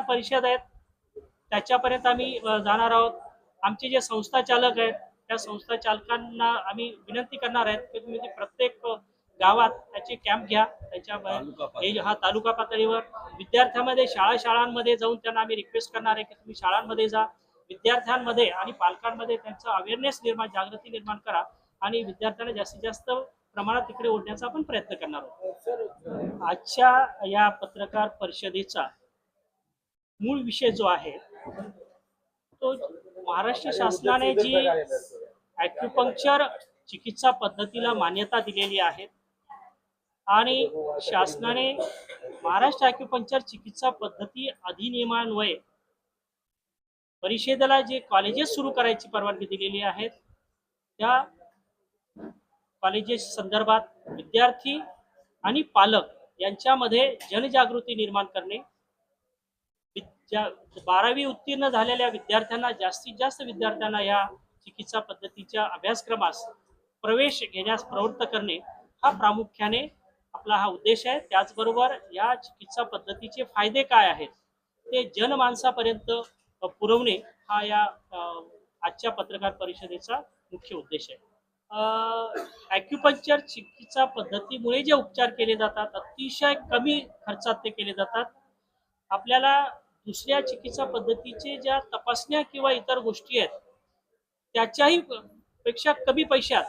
परिषद आहेत त्याच्यापर्यंत आम्ही जाणार आहोत. आमचे जे संस्था चालक आहेत त्या संस्था चालकांना आम्ही विनंती करणार आहेत की तुम्ही प्रत्येक गावात त्याचे कॅम्प घ्या. त्याच्या हे हा तालुका पातळीवर. विद्यार्थ्यांमध्ये शाळा शाळांमध्ये जाऊन त्यांना आम्ही रिक्वेस्ट करणार आहे की तुम्ही शाळांमध्ये जा. विद्यार्थ्यांमध्ये आणि पालकांमध्ये त्यांचा अवेअरनेस निर्माण जागृती निर्माण करा आणि विद्यार्थ्यांना जास्तीत जास्त प्रमाणात तिकडे ओढण्याचा आपण प्रयत्न करणार आहोत. आजच्या या पत्रकार परिषदेचा मूळ विषय जो आहे तो महाराष्ट्र शासनाने जी ॲक्युपंक्चर चिकित्सा पद्धतीला मान्यता दिलेली आहे आणि शासनाने महाराष्ट्र ॲक्युपंक्चर चिकित्सा पद्धती अधिनियमान्वये परिषदेला जे कॉलेजेस सुरू करायची परवानगी दिलेली आहे त्या कॉलेजेस संदर्भात विद्यार्थी आणि पालक यांच्यामध्ये जनजागृती निर्माण करणे ज्या बारावी उत्तीर्ण झालेल्या विद्यार्थ्यांना जास्तीत जास्त विद्यार्थ्यांना या चिकित्सा पद्धतीच्या अभ्यासक्रमास प्रवेश घेण्यास प्रवृत्त करणे हा प्रामुख्याने आपला हा उद्देश आहे. त्याचबरोबर या चिकित्सा पद्धतीचे फायदे काय आहेत ते जनमानसापर्यंत पुरवणे हा या आजच्या पत्रकार परिषदेचा मुख्य उद्देश आहे. ॲक्युपंक्चर चिकित्सा पद्धतीमुळे जे उपचार केले जातात अतिशय कमी खर्चात ते केले जातात. आपल्याला दुसऱ्या चिकित्सा पद्धतीचे ज्या तपासण्या किंवा इतर गोष्टी आहेत त्याच्याही पेक्षा कमी पैशात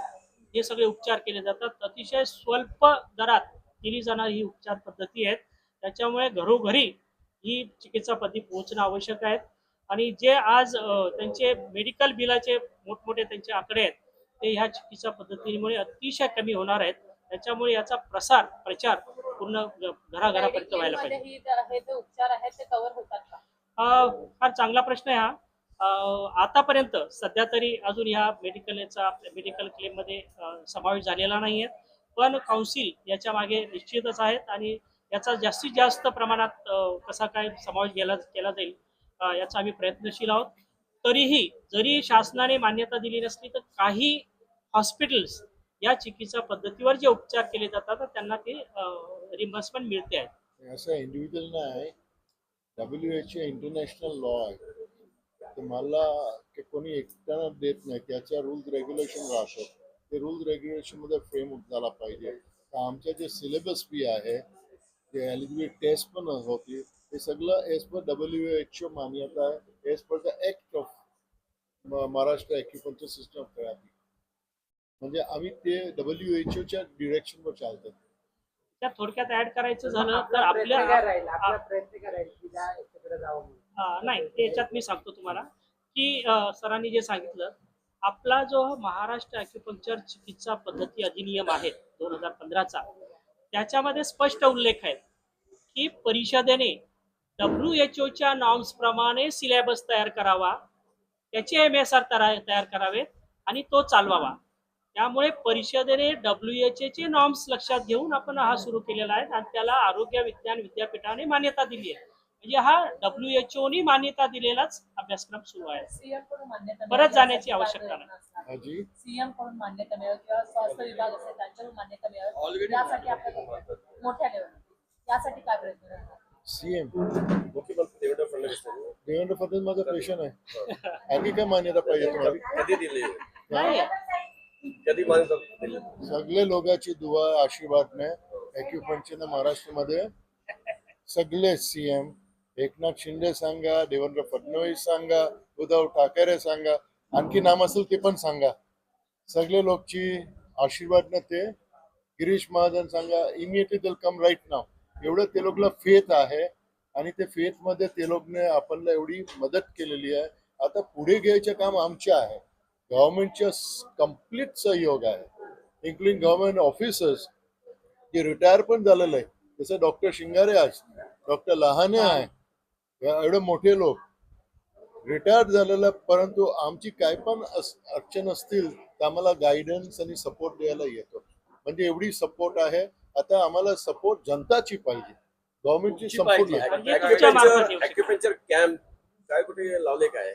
हे सगळे उपचार केले जातात. अतिशय स्वल्प दरात केली जाणारी ही उपचार पद्धती आहेत. त्याच्यामुळे घरोघरी ही चिकित्सा पद्धती पोहोचणं आवश्यक आहे. आणि जे आज त्यांचे मेडिकल बिलाचे मोठमोठे त्यांचे आकडे आहेत ते ह्या चिकित्सा पद्धतीमुळे अतिशय कमी होणार आहेत. त्याच्यामुळे याचा प्रसार प्रचार पूर्ण घराघरापर्यंत व्हायला पाहिजे. फार चांगला प्रश्न आहे हा. आतापर्यंत सध्या तरी अजून ह्या मेडिकलचा मेडिकल क्लेममध्ये समावेश झालेला नाही आहे पण काउन्सिल याच्या मागे निश्चितच आहेत आणि याचा जास्तीत जास्त प्रमाणात कसा काय समावेश केला केला जाईल याचा आम्ही प्रयत्नशील आहोत. तरीही जरी शासनाने मान्यता दिली नसली तर काही हॉस्पिटल्स या चिकित्सा पद्धतीवर जे उपचार केले जातात त्यांना ते रिम्बर्समेंट मिळते आहे. असं इंडिव्हिज्युअल नाही डब्ल्यू एच इंटरनॅशनल लॉ आहे. तुम्हाला ते कोणी एकट्यानं देत नाही. त्याच्या रूल्स रेग्युलेशन राहतात. ते रूल्स रेग्युलेशनमध्ये फ्रेम झाला पाहिजे. तर आमच्या जे सिलेबस बी आहे जे एलिजिबिलिटी टेस्ट पण होती हे सगळं as per W H O मान्यता आहे. As per the act of Maharashtra acupuncture system of therapy म्हणजे आम्ही ते डब्ल्यू एच ओच्या डिरेक्शनवर चालतात त्या थोडक्यात ऍड करायचं झालं तर आपल्या राहील आपला प्रयत्न काय राहील की त्या एकत्र जावं म्हणून. अ, नाही त्याच्यात मी सांगतो तुम्हाला की अ, सरांनी जे सांगितलं आपला जो महाराष्ट्र ॲक्युपंक्चर चिकित्सा पद्धती अधिनियम आहे दोन हजार पंधराचा त्याच्यामध्ये स्पष्ट उल्लेख आहे की परिषदेने डब्ल्यू एच ओच्या नॉर्म्स प्रमाणे सिलेबस तयार करावा त्याचे एम एस आर तयार करावेत आणि तो चालवावा. त्यामुळे परिषदेने डब्ल्यू एच चे नॉर्म्स लक्षात घेऊन आपण हा सुरू केलेला आहे आणि त्याला आरोग्य विज्ञान विद्यापीठाने मान्यता दिली आहे. म्हणजे हा डब्ल्यू एच ओनी मान्यता दिलेलाच अभ्यासक्रम सुरू आहे. सीएमकडून मान्यता परत जाण्याची आवश्यकता? हाजी सीएमकडून मान्यता मिळेल किंवा स्वास्थ्य विभाग असेल त्यांच्याकडून मान्यता मिळेल. यासाठी आपल्याला मोठ्या लेवल यासाठी काय प्रयत्न करणार? सी एम मुख्यमंत्री देवेंद्र फडणवीस यांनी देवेंद्र फडणवीस माझा पेशंट आहे. आणखी काय मान्यता पाहिजे तुम्हाला? कधी दिली? नाही. कधी सगळे लोकांची दुवा आशीर्वादने ॲक्युपंक्चरने महाराष्ट्रामध्ये सगळे सीएम एकनाथ शिंदे सांगा देवेंद्र फडणवीस सांगा उद्धव ठाकरे सांगा आणखी नाम असेल ते पण सांगा. सगळे लोकची आशीर्वाद न ते गिरीश महाजन सांगा इमिडिएटली दिल कम राईट नाव एवढं ते लोकला फेथ आहे आणि ते फेत मध्ये ते लोकने आपल्याला एवढी मदत केलेली आहे. आता पुढे घ्यायचे काम आमचे आहे. गव्हर्नमेंटच्या कंप्लीट सहयोग आहे. इन्क्लुडिंग गव्हर्नमेंट ऑफिसर्स जे रिटायर पण झालेलं आहे जसं डॉक्टर शिंगारे आज डॉक्टर लहाने आहे. या एवढे मोठे लोक रिटायर झालेलं आहे, परंतु आमची काय पण अडचण असतील तर आम्हाला गायडन्स आणि सपोर्ट द्यायला येतो. म्हणजे एवढी सपोर्ट आहे. आता आम्हाला सपोर्ट जनताची पाहिजे. गव्हर्नमेंटची सपोर्ट कॅम्प काय कुठे लावले काय?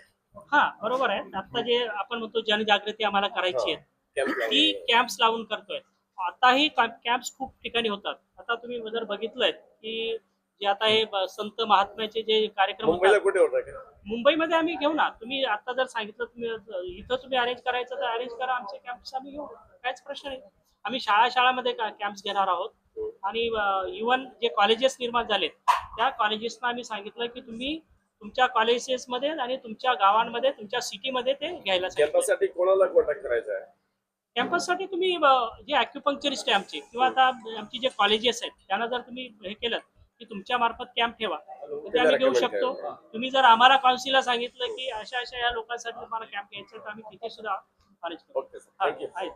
हा बरोबर आहे. आता जे आपण म्हणतो जनजागृती आम्हाला करायची आहे. ती कॅम्प्स लावून करतोय. आताही कॅम्प्स खूप ठिकाणी होतात. आता तुम्ही जर बघितलंय की जे आता हे संत महात्म्याचे जे कार्यक्रम होतात. मुंबईमध्ये आम्ही घेऊ ना. तुम्ही आता जर सांगितलं तुम्ही इथं तुम्ही अरेंज करायचं तर अरेंज करा. आमचे कॅम्प्स आम्ही घेऊ. काहीच प्रश्न नाही. आम्ही शाळा शाळामध्ये कॅम्प्स घेणार आहोत. आणि इवन जे कॉलेजेस निर्माण झालेत त्या कॉलेजेसना आम्ही सांगितलं की तुम्ही तुमच्या कॉलेजेसमध्ये आणि तुमच्या गावांमध्ये तुमच्या सिटीमध्ये ते घ्यायला सांगितलं. कॅम्पससाठी कोणाला कॉन्टॅक्ट करायचा आहे? कॅम्पससाठी तुम्ही अ, जे अॅक्युपंक्चरिस्ट आहे आमचे किंवा आता आमची जे कॉलेजेस आहेत त्यांना जर तुम्ही हे केलं की तुमच्या मार्फत कॅम्प ठेवा तर ते आम्ही घेऊ शकतो. तुम्ही जर आम्हाला काउन्सिलला सांगितलं की अशा अशा या लोकांसाठी तुम्हाला कॅम्प घ्यायचा तर आम्ही तिथे सुद्धा अरेंज करू. ओके सर हा, थँक्यू आहे.